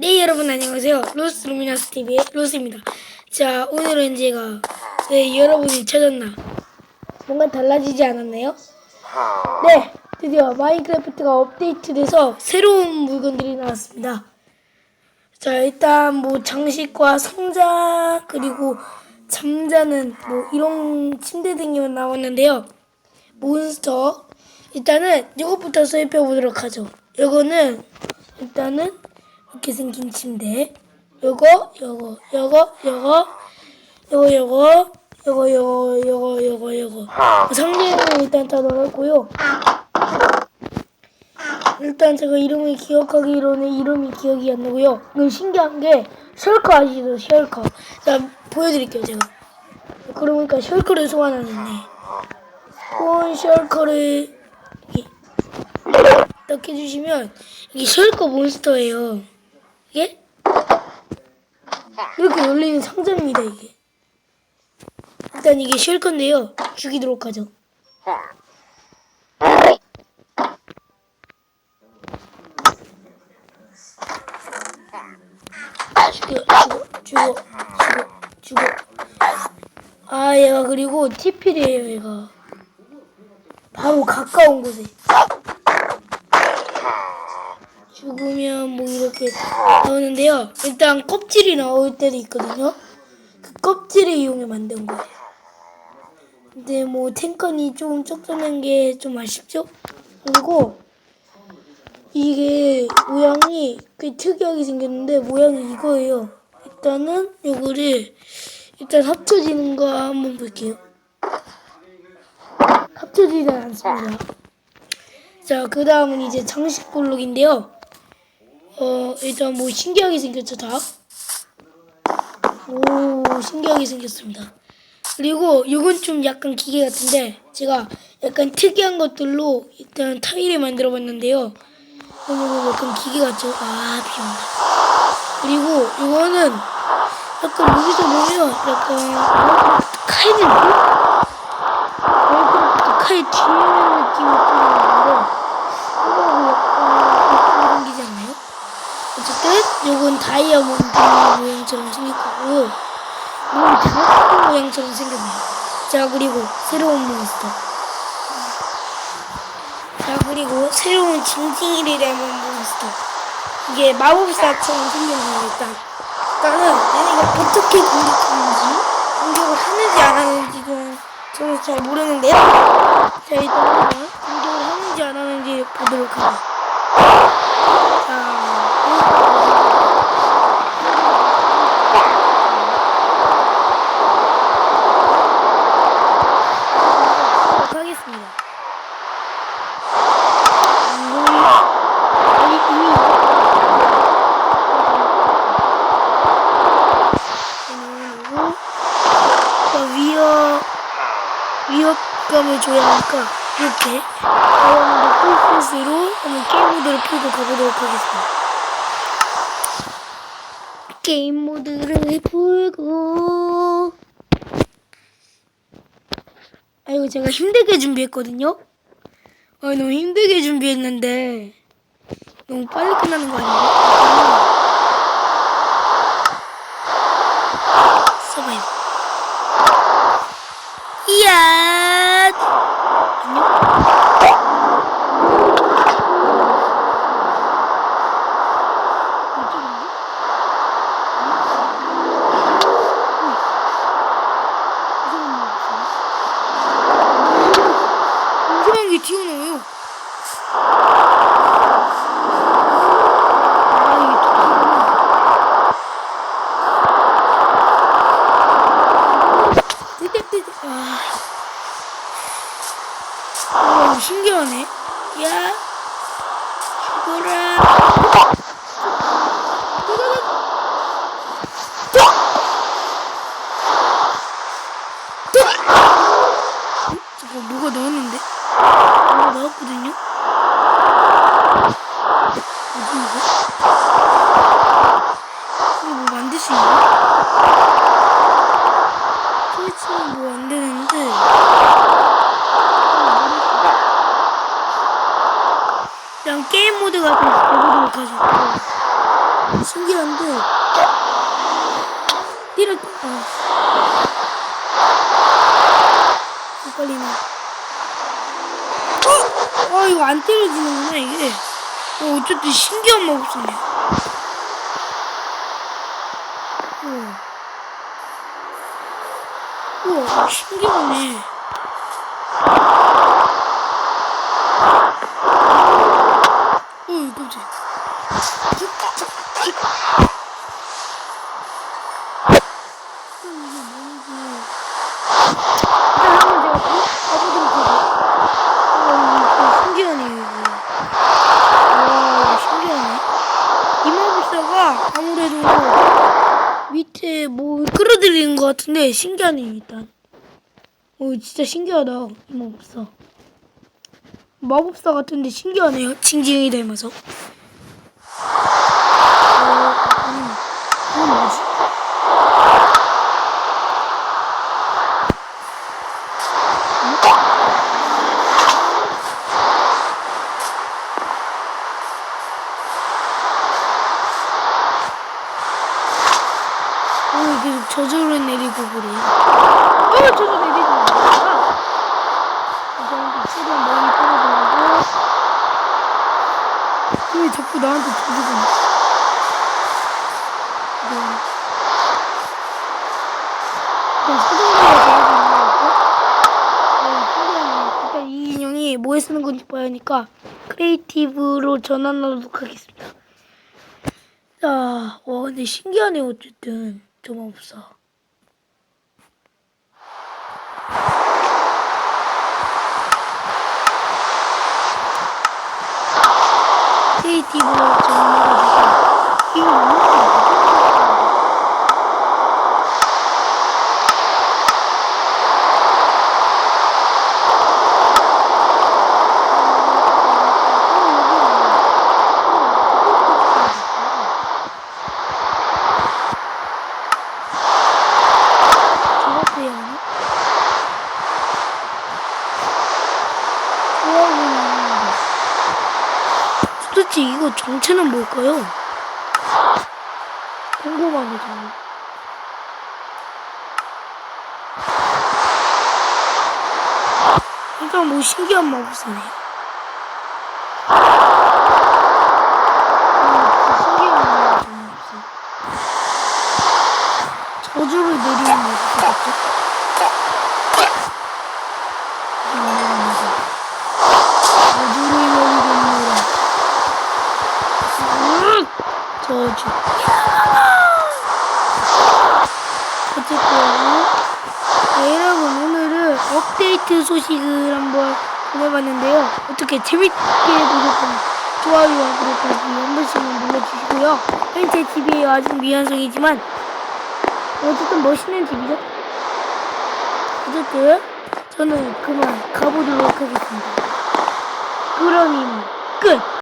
네 여러분 안녕하세요 로스 루미나스 TV의 로스입니다. 자 오늘은 제가 네 여러분이 찾았나 뭔가 달라지지 않았나요? 네 드디어 마인크래프트가 업데이트돼서 새로운 물건들이 나왔습니다. 자 일단 뭐 장식과 상자 그리고 잠자는 뭐 이런 침대 등이 나왔는데요. 몬스터 일단은 이것부터 살펴보도록 하죠. 이거는 일단은 이렇게 생긴 침대. 요거, 요거, 요거, 요거, 요거, 요거, 요거, 요거, 요거, 요거, 요거. 상자에는 일단 다 넣었고요. 일단 제가 이름을 기억하기로는 이름이 기억이 안 나고요. 이건 신기한 게 셜커 아시죠? 셜커. 자 보여드릴게요 제가. 그러니까 셜커를 소환하는데 소환 셜커를 이렇게 딱 해주시면 이게 셜커 몬스터예요. 이게 이렇게 열리는 상자입니다 이게. 일단 이게 셜커인데요. 죽이도록 하죠. 죽여, 죽어, 죽어, 죽어, 죽어. 아, 얘가 그리고 TP래요, 얘가. 바로 가까운 곳에. 죽으면 뭐 이렇게 나오는데요. 일단 껍질이 나올 때도 있거든요. 그 껍질을 이용해 만든 거예요. 근데 뭐 탱컨이 좀 쩍쩍한 게 좀 아쉽죠? 그리고 이게 모양이 꽤 특이하게 생겼는데 모양이 이거예요. 일단은 요거를 일단 합쳐지는 거 한번 볼게요. 합쳐지지 않습니다. 자, 그 다음은 이제 장식 볼록인데요. 어, 일단 뭐 신기하게 생겼죠, 다? 오, 신기하게 생겼습니다. 그리고 이건 좀 약간 기계 같은데 제가 약간 특이한 것들로 일단 타일을 만들어 봤는데요. 이거는 약간 기계 같죠? 아, 비 온다. 그리고 이거는 약간 여기서 보면 약간 카이 뒤에 있는 느낌이 좀 나는데 이거하고 약간 생기지 않나요? 어쨌든 이건 다이아몬드 모양처럼 생겼고 몸이 장갑 모양처럼 생겼네요. 자 그리고 새로운 몬스터. 자 그리고 새로운 징징이를 닮은 몬스터. 이게 마법사처럼 생겼네요 일단. 일단은 얘네가 어떻게 공격하는지 공격을 하는지 안 하는지 좀 저는 잘 모르는데요. 자 일단 우리가 공격을 하는지 안 하는지 보도록. 자. 하도록 하겠습니다. 음, 여기 이미 그리고 자, 위협 위협감을 줘야 하니까 이렇게 다이아몬드 풀포스로 한번 게임 모드를 풀고 가보도록 하겠습니다. 게임 모드를 풀고 아이고 제가 힘들게 준비했거든요. 아 너무 힘들게 준비했는데 너무 빨리 끝나는 거 아니에요? 서바이브. 이야. そうね。 모드가 좀 해보도록 하죠 신기한데 때려 아 헷갈리네. 어? 아 이거 안 때려지는구나 이게. 어, 어쨌든 신기한 마법사네. 우와. 우와 신기하네 어이 깜짝이야 아무래도 밑에 뭐 끌어들이는 것 같은데 신기하네요 일단. 오 진짜 신기하다 이 마법사. 마법사 같은데 신기하네요 징징이 닮아서. 어, 음, 이건 뭐지? 어, 계속 저절로 내리고 그래. 어, 저절 내리고 그래. 이제는 최대한 멀리 떨어져가고. 왜 자꾸 나한테 나? 네. 일단 이 인형이 뭐에 쓰는 건지 봐야 하니까 크리에이티브로 전환하도록 하겠습니다. 자, 와, 근데 신기하네, 어쨌든. 저 마법사. 크리에이티브로 전환해가지고, 이거 뭐야? 저렇게 해야 하나? 좋아하는 도대체 이거 정체는 뭘까요? 정말 일단 뭐 신기한 마법사네 음, 신기한 마법사 저주를 내리는 마법사겠죠? 저주를 내리겠노라 음, 저주 어쨌든 네, 여러분 오늘은 업데이트 소식을 한번 보내봤는데요. 어떻게 재밌게 보셨다면 좋아요와 구독하기 한 번씩만 눌러주시고요. 현재 집이 아직 미완성이지만 어쨌든 멋있는 집이죠. 어쨌든 저는 그만 가보도록 하겠습니다. 그럼 이만 끝